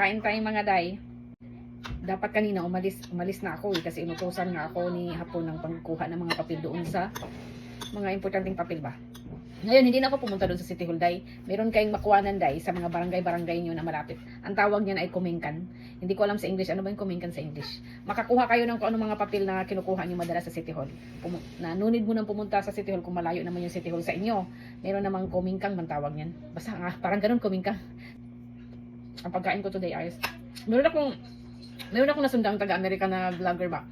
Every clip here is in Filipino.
Kain tayo mga day. Dapat kanina umalis, umalis na ako eh, kasi inutusan nga ako ni Hapon ng pagkuha ng mga papel doon sa mga importanteng papel ba. Ngayon, hindi na ako pumunta doon sa City Hall, Day. Meron kayong makuwanan, Day, sa mga barangay-barangay nyo na malapit. Ang tawag niyan ay kumingkan. Hindi ko alam sa English. Ano ba yung kumingkan sa English? Makakuha kayo ng kung ano mga papel na kinukuha nyo madalas sa City Hall. Pumu- na nunid mo nang pumunta sa City Hall kung malayo naman yung City Hall sa inyo. Meron namang kumingkang man tawag niyan. Basta nga, parang ganun kumingkang. Ang pagkain ko today ayos. Meron akong meron akong nasundang taga-Amerika na vlogger ba.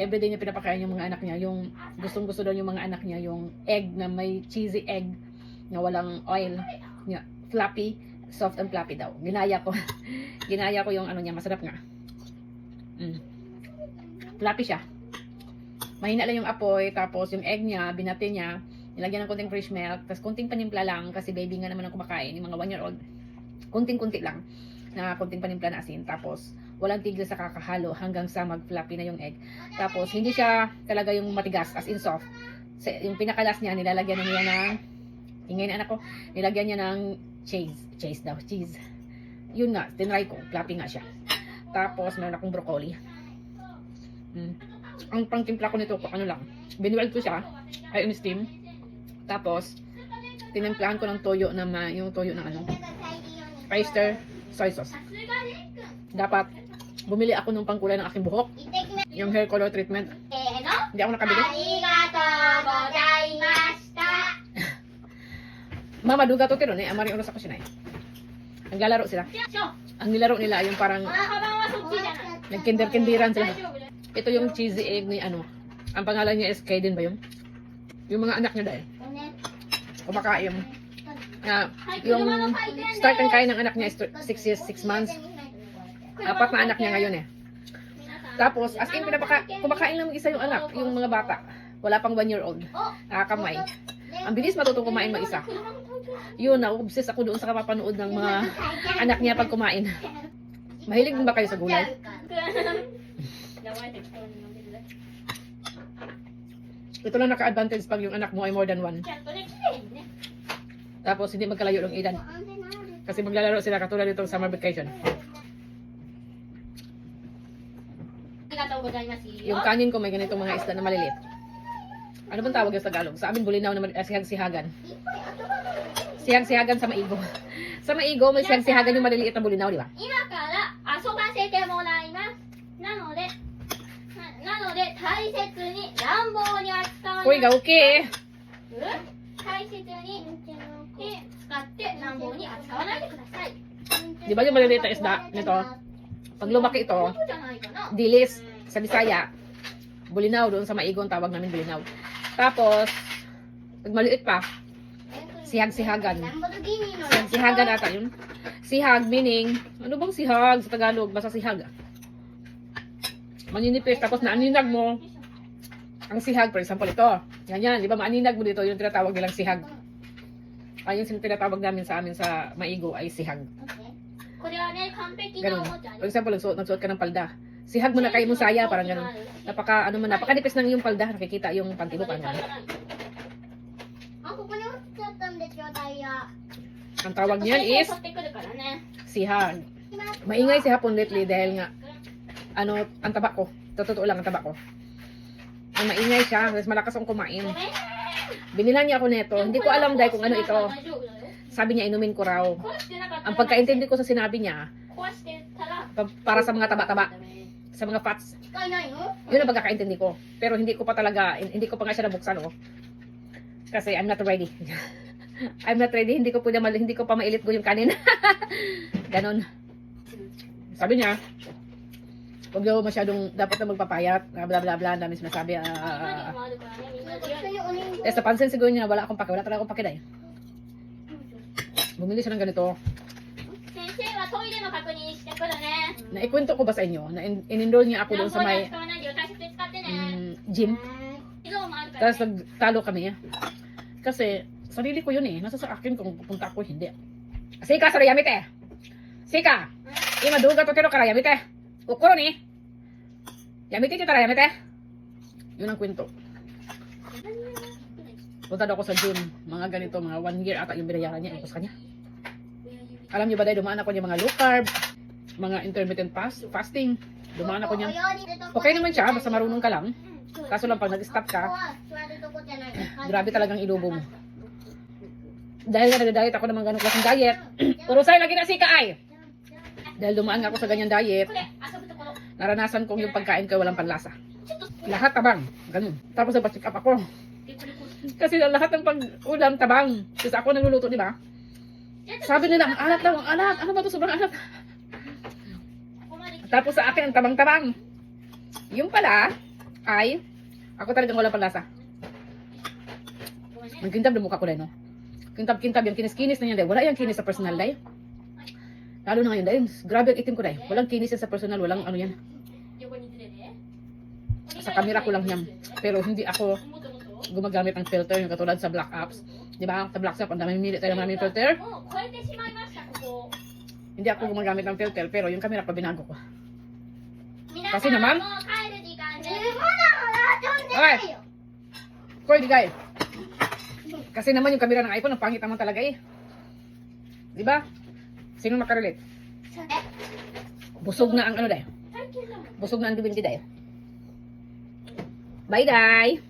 Everyday niya pinapakain yung mga anak niya, yung gustong gusto daw yung mga anak niya, yung egg na may cheesy egg na walang oil, niya, fluffy, soft and fluffy daw. Ginaya ko. Ginaya ko yung ano niya, masarap nga. Mm. Fluffy siya. Mahina lang yung apoy, tapos yung egg niya, binati niya, nilagyan ng konting fresh milk, tapos konting panimpla lang, kasi baby nga naman ang kumakain, yung mga one year old. Konting-kunti lang, na konting panimpla na asin, tapos walang tigil sa kakahalo hanggang sa mag-fluffy na yung egg. Tapos, hindi siya talaga yung matigas, as in soft. Sa, yung pinakalas niya, nilalagyan na niya ng, na anak ko, nilagyan niya ng cheese. Cheese daw, cheese. Yun nga, tinry ko, fluffy nga siya. Tapos, meron akong broccoli. Mm. Ang pangtimpla ko nito, ano lang, binuweld ko siya, ay on steam. Tapos, tinimplahan ko ng toyo na yung toyo ng ano, oyster soy sauce. Dapat bumili ako ng pangkulay ng aking buhok. Yung hair color treatment. Hindi ako nakabili. Mama, duga to kero ni. Amari oras ako sinay. Ang galaro sila. Ang nilaro nila, yung parang nagkinder-kindiran sila. Ito yung cheesy egg ni ano. Ang pangalan niya is Kaden ba yun? Yung mga anak niya dahil. Kumakain uh, yung start ang kain ng anak niya is 6 years, 6 months. Apat na anak niya ngayon eh. Tapos, as in, pinapaka, kumakain lang isa yung anak, yung mga bata. Wala pang 1 year old. Ah, Nakakamay. Ang bilis matutong kumain mag-isa. Yun, na-obsess ako doon sa kapapanood ng mga anak niya pag kumain. Mahilig din ba kayo sa gulay? Ito lang naka-advantage pag yung anak mo ay more than one. Tapos hindi magkalayo ng edad. Kasi maglalaro sila katulad nitong summer vacation. Yung kanin ko may ganitong mga isda na maliliit. Ano bang tawag sa Tagalog? Sa amin bulinaw naman eh, sihag-sihagan. Sihag-sihagan sa maigo. sa maigo may sihag-sihagan yung maliliit na bulinaw, di ba? Inakala, aso ba sa mo na imas? Nanode, nanode, taisetsu ni, ranbou ni atsukawa. Uy, gauki eh. Taisetsu ni, 使って乱暴に扱わないでください。 Di ba yung maliliit na isda nito? Pag lumaki ito, そうじゃないかな。 dilis sa Bisaya. Bulinaw doon sa maigo ang tawag namin bulinaw. Tapos, pag maliit pa, sihag-sihagan. Sihag-sihagan ata yun. Sihag meaning, ano bang sihag sa Tagalog? Basta sihag. Maninipis, tapos naaninag mo ang sihag. For example, ito. Yan yan, di ba? Maaninag mo dito, yung tinatawag nilang sihag. Ayun yung tinatawag namin sa amin sa maigo ay sihag. Okay. Ganun. For example, nagsuot, nagsuot ka ng palda. Sihag mo na kayo mo saya, parang ganun. Napaka, ano man, napakadipis ng yung palda, nakikita yung pantibo, parang ganun. Ang tawag niyan is sihag. Maingay si hapon lately dahil nga ano, ang taba ko. Totoo lang ang taba ko. Ang maingay siya, mas malakas ang kumain. Binila niya ako neto. Hindi ko alam dahil kung ano ito. Sabi niya, inumin ko raw. Ang pagkaintindi ko sa sinabi niya, pa- para sa mga taba-taba. Sa mga fats. Yun ang pagkakaintindi ko. Pero hindi ko pa talaga, hindi ko pa nga siya nabuksan, oh. Kasi I'm not ready. I'm not ready. Hindi ko, pwede, hindi ko pa mailit ko yung kanin. Ganon. Sabi niya, huwag daw masyadong dapat na magpapayat, bla bla bla bla, ang dami sinasabi, ah, 違う。 Eh, sa pansin siguro niya, wala akong pake, wala talaga akong pake dahil. Bumili siya ng ganito. 先生はトイレの確認してくるね。 Naikwento ko ba sa inyo, na in- in-enroll niya ako doon sa 乱暴に may 扱わないでよ、大切に使ってね。 mm, gym. 以上もあるから Tapos ね。 nagtalo kami. Kasi, sarili ko yun eh. Nasa sa akin kung pupunta ako, hindi. Sika, sara yamite. Sika, ima duga to tero kara yamite. Ukuro ni. Yamite ti tara yamite. Yun ang kwento. Punta daw ako sa June. Mga ganito, mga one year ata yung binayaran niya. Tapos kanya. Alam niyo ba dahil dumaan ako niya mga low carb, mga intermittent fast, fasting. Dumaan ako niya. Okay naman siya, basta marunong ka lang. Kaso lang pag nag-stop ka, grabe talagang ilubo mo. Dahil nagda-diet ako naman ganong klaseng diet, puro sa'yo lagi na si Kaay. Dahil dumaan ako sa ganyan diet, naranasan kong yung pagkain ko walang panlasa. Lahat tabang, ganun. Tapos nagpa-check up ako. Kasi lahat ng pag-ulam, tabang. Kasi ako nagluluto, di ba? Sabi nila, ang alat daw, ang alat. Ano ba to sobrang alat? Tapos sa akin, ang tabang-tabang. Yung pala, ay, ako talagang wala panlasa. Ang kintab na mukha ko dahil, no? Kintab-kintab, yung kinis-kinis na yan dahil. Wala yung kinis sa personal dahil. Lalo na ngayon dahil, grabe ang itim ko dahil. Walang kinis sa personal, walang ano yan. Sa camera ko lang yan. Pero hindi ako gumagamit ng filter, yung katulad sa Black Ops. Di ba? Sa Black Ops, ang daming minute tayo maraming filter. Hindi ako gumagamit ng filter, pero yung camera ko binago ko. Kasi naman, okay. Koy, di guys. Eh. Kasi naman yung camera ng iPhone, ang pangit naman talaga eh. Di ba? Sino makarelate? Busog na ang ano dahil. Busog na ang dibindi dahil. Bye, dai.